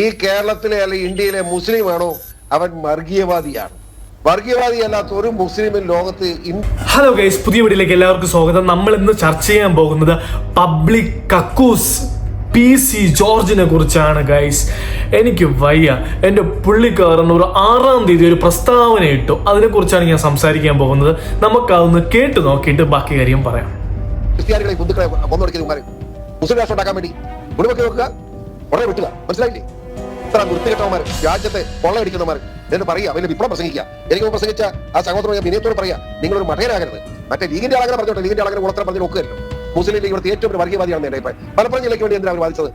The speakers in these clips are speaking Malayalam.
ഈ കേരളത്തിലെ അല്ലെ ഇന്ത്യയിലെ മുസ്ലിം ആണോ അവൻ വർഗീയവാദിയാണ്. വർഗീയവാദി അല്ലാത്ത ഒരു മുസ്ലിമും ലോകത്ത് ഹലോ ഗൈസ് പുതിയ വീട്ടിലേക്ക് എല്ലാവർക്കും സ്വാഗതം. നമ്മൾ ഇന്ന് ചർച്ച ചെയ്യാൻ പോകുന്നത് പബ്ലിക് കക്കൂസ് പി സി ജോർജിനെ കുറിച്ചാണ് ഗൈസ് എനിക്ക് വയ്യ. എന്റെ പുള്ളിക്കാരൻ ഒരു ആറാം തീയതി ഒരു പ്രസ്താവന ഇട്ടു. അതിനെക്കുറിച്ചാണ് ഞാൻ സംസാരിക്കാൻ പോകുന്നത്. നമുക്കതൊന്ന് കേട്ട് നോക്കിയിട്ട് ബാക്കി കാര്യം പറയാം. ക്രിസ്ത്യാനികളെ ഹിന്ദുക്കളെ കൊന്നൊടുക്കുന്നവന്മാർ മുസ്ലിം രാഷ്ട്രം ഉണ്ടാക്കാൻ വേണ്ടി നോക്കുക ഉടനെ വിട്ടുക. മനസ്സിലായില്ലേ? ഇത്ര വൃത്തികെട്ടവന്മാർ രാജ്യത്തെ കൊള്ളയടിക്കുന്നവന്മാർ എന്നിട്ട് പറയുക വലിയ വിപ്ലവം പ്രസംഗിക്കുക. എനിക്ക് പ്രസംഗിച്ച ആ സഹോദരൻ വിനയത്തോട് പറയാ നിങ്ങളൊരു ഒരു മഠയരാകരുത് മറ്റേ ലീഗിന്റെ ആളുകൾ പറഞ്ഞോട്ടെ ലീഗിന്റെ ആളുകൾ ഉളത്തരം പറഞ്ഞു നോക്കുകയല്ലോ. മുസ്ലിം ലീഗ് ഇവിടുത്തെ ഏറ്റവും വർഗീയവാദിയാണ് എന്റെ അഭിപ്രായം. മലപ്പുറം ജില്ലയ്ക്ക് വേണ്ടി എന്തിനാണ് അവർ വാദിച്ചത്?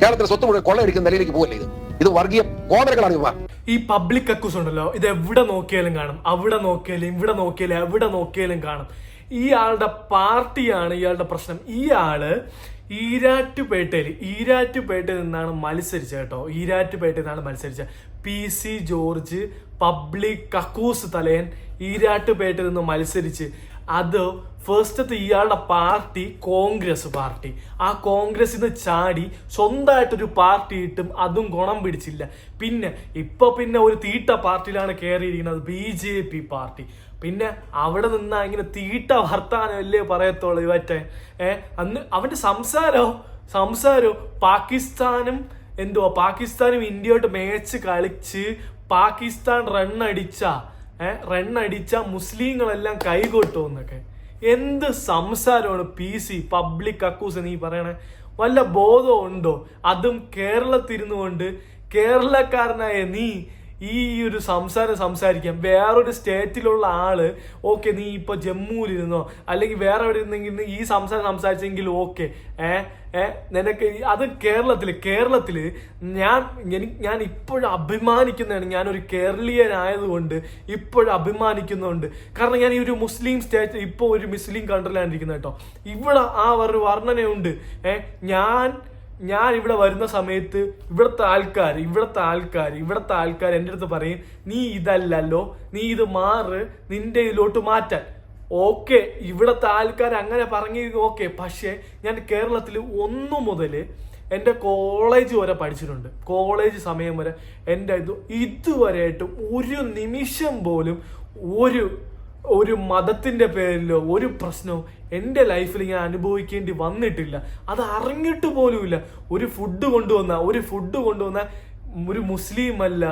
കേരളത്തിലെ സ്വത്ത് മുഴുവൻ കൊള്ളയടിക്കുന്ന നിലയിലേക്ക് പോകല്ലേ ഇത്? ഇത് വർഗീയ കോമരകളാണ് ഇവ ഈ പബ്ലിക് അക്കൂസ് ഉണ്ടല്ലോ ഇത് എവിടെ നോക്കിയാലും കാണും. അവിടെ നോക്കിയാലും ഇവിടെ നോക്കിയാലും എവിടെ നോക്കിയാലും കാണും. ഈ ഇയാളുടെ പാർട്ടിയാണ് ഇയാളുടെ പ്രശ്നം. ഇയാൾ ഈരാറ്റുപേട്ടയിൽ ഈരാറ്റുപേട്ടയിൽ നിന്നാണ് മത്സരിച്ചത് കേട്ടോ. ഈരാറ്റുപേട്ടയിൽ നിന്നാണ് മത്സരിച്ചത്. പി സി ജോർജ് പബ്ലിക് കക്കൂസ് തലയൻ ഈരാറ്റുപേട്ടയിൽ നിന്ന് മത്സരിച്ച് അത് ഫസ്റ്റത്തെ ഇയാളുടെ പാർട്ടി കോൺഗ്രസ് പാർട്ടി. ആ കോൺഗ്രസ് നിന്ന് ചാടി സ്വന്തമായിട്ടൊരു പാർട്ടി ഇട്ടും അതും ഗുണം പിടിച്ചില്ല. പിന്നെ ഇപ്പൊ പിന്നെ ഒരു തീട്ട പാർട്ടിയിലാണ് കയറിയിരിക്കുന്നത് ബി ജെ പി പാർട്ടി. പിന്നെ അവിടെ നിന്നാ ഇങ്ങനെ തീട്ട വർത്താനമല്ലേ പറയത്തുള്ളൂ ഇവറ്റെ. ഏ അന്ന് അവന്റെ സംസാരോ സംസാരോ പാകിസ്ഥാനും എന്തുവാ പാകിസ്ഥാനും ഇന്ത്യയോട്ട് മേച്ച് കളിച്ച് പാകിസ്ഥാൻ റണ്ണടിച്ച അടിച്ച ഏ റൺ അടിച്ച മുസ്ലിങ്ങളെല്ലാം കൈകൊട്ടു എന്നൊക്കെ. എന്ത് സംസാരമാണ് പി സി പബ്ലിക് അക്കൂസ് നീ പറയണേ? വല്ല ബോധം ഉണ്ടോ അതും കേരളത്തിരുന്നു കൊണ്ട് കേരളക്കാരനായ നീ ഈ ഒരു സംസാരം സംസാരിക്കാം. വേറൊരു സ്റ്റേറ്റിലുള്ള ആൾ ഓക്കെ നീ ഇപ്പൊ ജമ്മുവിലിരുന്നോ അല്ലെങ്കിൽ വേറെ എവിടെ ഇരുന്നെങ്കിൽ ഈ സംസാരം സംസാരിച്ചെങ്കിൽ ഓക്കെ. ഏ ഏ നിനക്ക് അത് കേരളത്തിൽ കേരളത്തിൽ ഞാൻ ഞാൻ ഇപ്പോഴും അഭിമാനിക്കുന്നതാണ് ഞാനൊരു കേരളീയനായതുകൊണ്ട് ഇപ്പോഴും അഭിമാനിക്കുന്നുണ്ട് കാരണം ഞാൻ ഈ ഒരു മുസ്ലിം സ്റ്റേറ്റ് ഇപ്പോൾ ഒരു മുസ്ലിം കൺട്രിയിലാണ് ഇരിക്കുന്നത് കേട്ടോ. ഇവിടെ ആ ഒരു വർണനയുണ്ട്. ഏ ഞാൻ ഞാൻ ഇവിടെ വരുന്ന സമയത്ത് ഇവിടുത്തെ ആൾക്കാർ ഇവിടുത്തെ ആൾക്കാർ ഇവിടുത്തെ ആൾക്കാർ എന്റെ അടുത്ത് പറയും നീ ഇതല്ലല്ലോ നീ ഇത് മാറ് നിന്റെ ഇതിലോട്ട് മാറ്റാൻ. ഓക്കെ ഇവിടുത്തെ ആൾക്കാർ അങ്ങനെ പറഞ്ഞു ഓക്കെ പക്ഷേ ഞാൻ കേരളത്തിൽ ഒന്നു മുതൽ എന്റെ കോളേജ് വരെ പഠിച്ചിട്ടുണ്ട്. കോളേജ് സമയം വരെ എന്റെ ഇത് ഇതുവരെയായിട്ടും ഒരു നിമിഷം പോലും ഒരു ഒരു മതത്തിന്റെ പേരിലോ ഒരു പ്രശ്നവും എന്റെ ലൈഫിൽ ഞാൻ അനുഭവിക്കേണ്ടി വന്നിട്ടില്ല. അത് അറിഞ്ഞിട്ട് പോലുമില്ല ഒരു ഫുഡ് കൊണ്ടുവന്ന ഒരു ഫുഡ് കൊണ്ടുവന്ന ഒരു മുസ്ലിം അല്ല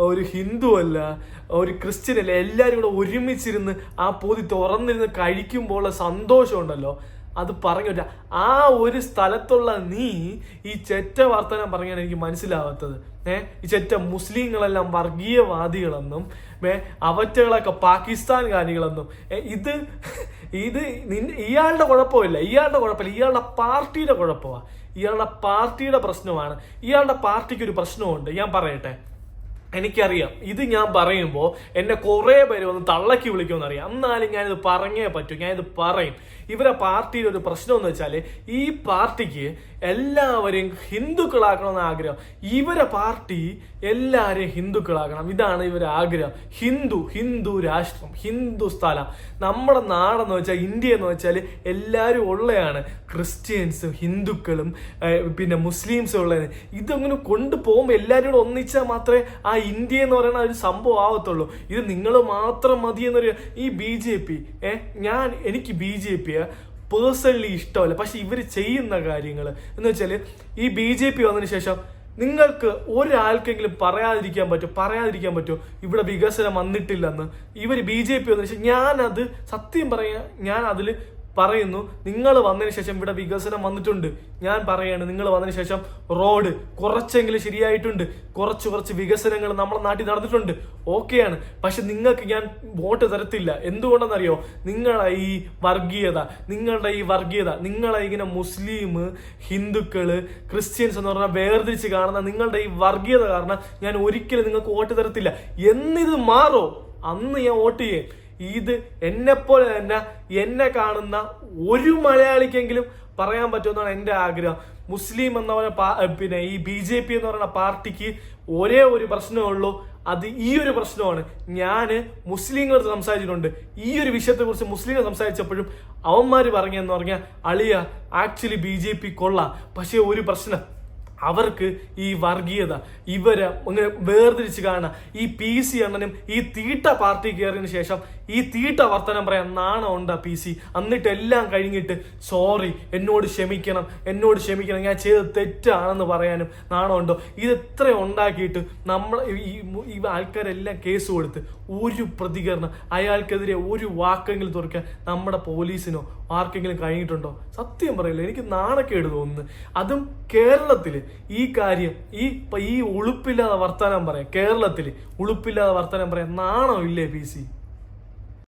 ഒരു ഹിന്ദു അല്ല ഒരു ക്രിസ്ത്യൻ അല്ല എല്ലാവരും കൂടെ ഒരുമിച്ചിരുന്ന് ആ പൊതി തുറന്നിരുന്ന് കഴിക്കുമ്പോൾ സന്തോഷമുണ്ടല്ലോ. അത് പറഞ്ഞു പറ്റില്ല ആ ഒരു സ്ഥലത്തുള്ള നീ ഈ ചെറ്റ വർത്തനം പറഞ്ഞാൽ എനിക്ക് മനസ്സിലാവാത്തത്. ഏ ഈ ചെറ്റ മുസ്ലിങ്ങളെല്ലാം വർഗീയവാദികളെന്നും ഏ അവറ്റകളൊക്കെ പാകിസ്ഥാൻകാരികളെന്നും ഇത് ഇത് നി ഇയാളുടെ കുഴപ്പമില്ല. ഇയാളുടെ കുഴപ്പമില്ല. ഇയാളുടെ പാർട്ടിയുടെ കുഴപ്പമാണ് ഇയാളുടെ പാർട്ടിയുടെ പ്രശ്നമാണ്. ഇയാളുടെ പാർട്ടിക്ക് ഒരു പ്രശ്നമുണ്ട് ഞാൻ പറയട്ടെ. എനിക്കറിയാം. ഇത് ഞാൻ പറയുമ്പോൾ എന്നെ കുറേ പേര് വന്ന് തള്ളക്കി വിളിക്കുമെന്ന് അറിയാം എന്നാലും ഞാനിത് പറഞ്ഞേ പറ്റൂ. ഞാനിത് പറയും. ഇവരെ പാർട്ടിയുടെ ഒരു പ്രശ്നം എന്ന് വെച്ചാൽ ഈ പാർട്ടിക്ക് എല്ലാവരെയും ഹിന്ദുക്കളാക്കണമെന്ന് ആഗ്രഹം. ഇവരെ പാർട്ടി എല്ലാവരെയും ഹിന്ദുക്കളാക്കണം. ഇതാണ് ഇവരെ ആഗ്രഹം. ഹിന്ദു ഹിന്ദു രാഷ്ട്രം ഹിന്ദു സ്ഥലം. നമ്മുടെ നാടെന്ന് വെച്ചാൽ ഇന്ത്യ എന്ന് വെച്ചാൽ എല്ലാവരും ഉള്ളതാണ് ക്രിസ്ത്യൻസും ഹിന്ദുക്കളും പിന്നെ മുസ്ലിംസും ഉള്ളത് ഇതങ്ങനെ കൊണ്ടുപോകുമ്പോൾ എല്ലാവരും കൂടെ ഒന്നിച്ചാൽ മാത്രമേ ആ ഇന്ത്യ എന്ന് പറയുന്ന ഒരു സംഭവം ആവത്തുള്ളൂ. ഇത് നിങ്ങൾ മാത്രം മതി എന്നൊരു ഈ ബി ജെ പി ഏ ഞാൻ എനിക്ക് ബി ജെ പി പേഴ്സണലി ഇഷ്ടമല്ല. പക്ഷെ ഇവർ ചെയ്യുന്ന കാര്യങ്ങൾ എന്ന് വെച്ചാൽ ഈ ബി ജെ പി വന്നതിന് ശേഷം നിങ്ങൾക്ക് ഒരാൾക്കെങ്കിലും പറയാതിരിക്കാൻ പറ്റും പറയാതിരിക്കാൻ പറ്റും ഇവിടെ വികസനം വന്നിട്ടില്ലെന്ന്. ഇവർ ബി ജെ പി വന്നതിന് ശേഷം ഞാനത് സത്യം പറയാ ഞാൻ അതിൽ പറയുന്നു നിങ്ങൾ വന്നതിന് ശേഷം ഇവിടെ വികസനം വന്നിട്ടുണ്ട്. ഞാൻ പറയാണ് നിങ്ങൾ വന്നതിന് ശേഷം റോഡ് കുറച്ചെങ്കിലും ശരിയായിട്ടുണ്ട്. കുറച്ച് കുറച്ച് വികസനങ്ങൾ നമ്മുടെ നാട്ടിൽ നടന്നിട്ടുണ്ട്. ഓക്കെയാണ് പക്ഷെ നിങ്ങൾക്ക് ഞാൻ വോട്ട് തരത്തില്ല. എന്തുകൊണ്ടെന്നറിയോ? നിങ്ങളെ ഈ വർഗീയത നിങ്ങളുടെ ഈ വർഗീയത നിങ്ങളെ ഇങ്ങനെ മുസ്ലിം ഹിന്ദുക്കൾ ക്രിസ്ത്യൻസ് എന്ന് പറഞ്ഞാൽ വേർതിരിച്ച് കാണുന്ന നിങ്ങളുടെ ഈ വർഗീയത കാരണം ഞാൻ ഒരിക്കലും നിങ്ങൾക്ക് വോട്ട് തരത്തില്ല. എന്നിത് മാറോ? അന്ന് ഞാൻ വോട്ട് ചെയ്യേ. ഇത് എന്നെപ്പോലെ തന്നെ എന്നെ കാണുന്ന ഒരു മലയാളിക്കെങ്കിലും പറയാൻ പറ്റുമെന്നാണ് എന്റെ ആഗ്രഹം. മുസ്ലിം എന്ന് പറഞ്ഞ പിന്നെ ഈ ബി ജെ പി എന്ന് പറയുന്ന പാർട്ടിക്ക് ഒരേ ഒരു പ്രശ്നമേ ഉള്ളൂ. അത് ഈ ഒരു പ്രശ്നമാണ്. ഞാൻ മുസ്ലിങ്ങൾ സംസാരിച്ചിട്ടുണ്ട്. ഈ ഒരു വിഷയത്തെ കുറിച്ച് മുസ്ലിങ്ങൾ സംസാരിച്ചപ്പോഴും അവന്മാർ പറഞ്ഞെന്ന് പറഞ്ഞാൽ അളിയ ആക്ച്വലി ബി ജെ പി കൊള്ളാം. പക്ഷേ ഒരു പ്രശ്നം അവർക്ക് ഈ വർഗീയത ഇവരെ അങ്ങനെ വേർതിരിച്ച് കാണുക ഈ പി സി അണ്ണനും ഈ തീട്ട പാർട്ടി കയറിയതിന് ശേഷം ഈ തീട്ട വർത്തനം പറയാൻ നാണം ഉണ്ടാ പി സി. എന്നിട്ട് എല്ലാം കഴിഞ്ഞിട്ട് സോറി എന്നോട് ക്ഷമിക്കണം എന്നോട് ക്ഷമിക്കണം ഞാൻ ചെയ്തത് തെറ്റാണെന്ന് പറയാനും നാണമുണ്ടോ? ഇത് എത്ര ഉണ്ടാക്കിയിട്ട് നമ്മൾ ഈ ആൾക്കാരെല്ലാം കേസ് കൊടുത്ത് ഒരു പ്രതികരണം അയാൾക്കെതിരെ ഒരു വാക്കെങ്കിലും തുറക്കാൻ നമ്മുടെ പോലീസിനോ ആർക്കെങ്കിലും കഴിഞ്ഞിട്ടുണ്ടോ? സത്യം പറയില്ല എനിക്ക് നാണക്കേട് തോന്നുന്നു. അതും കേരളത്തിൽ ഈ കാര്യം ഈ ഈ ഉളുപ്പില്ലാതെ വർത്തമാനം പറയാം. കേരളത്തിൽ ഉളുപ്പില്ലാതെ വർത്തമാനം പറയാം നാണമില്ലേ പി സി?